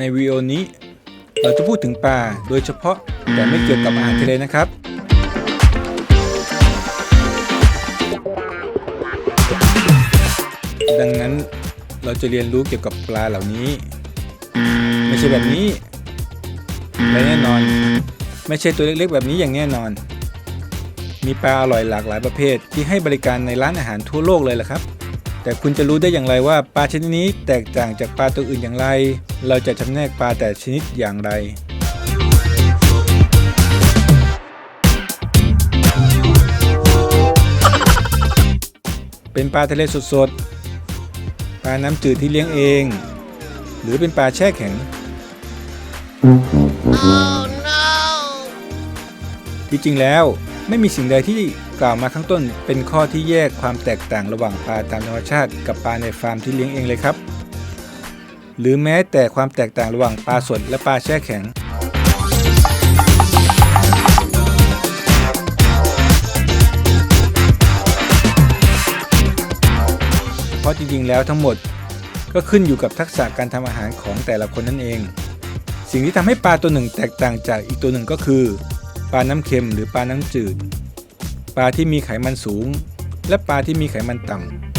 ในวิดีโอนี้ เราจะพูดถึงปลาโดยเฉพาะแต่ไม่เกี่ยวกับอาหารทะเลนะครับ ดังนั้นเราจะเรียนรู้เกี่ยวกับปลาเหล่านี้ ไม่ใช่แบบนี้และแน่นอน ไม่ใช่ตัวเล็กๆ แบบนี้อย่างแน่นอน มีปลาอร่อยหลากหลายประเภทที่ให้บริการในร้านอาหารทั่วโลกเลยล่ะครับ แต่คุณจะรู้ได้อย่างไรว่าปลาชนิดนี้แตกต่างจากปลาตัวอื่นอย่างไร เราจะจำแนกปลาแต่ชนิดอย่างไรเป็นปลาทะเลสดๆ ปลาน้ำจืดที่เลี้ยงเอง หรือเป็นปลาแช่แข็งที่จริงแล้วไม่มีสิ่งใดที่ กล่าวมาข้างต้น เป็นข้อที่แยกความแตกต่างระหว่างปลาตามธรรมชาติกับปลาในฟาร์มที่เลี้ยงเองเลยครับ หรือแม้แต่ความแตกต่างระหว่างปลาสดและปลาแช่แข็ง เพราะจริงๆแล้วทั้งหมดก็ขึ้นอยู่กับทักษะการทำอาหารของแต่ละคนนั่นเอง สิ่งที่ทำให้ปลาตัวหนึ่งแตกต่างจากอีกตัวหนึ่งก็คือ ปลาน้ำเค็มหรือปลาน้ำจืด ปลาที่มีไขมันสูง และปลาที่มีไขมันต่ำ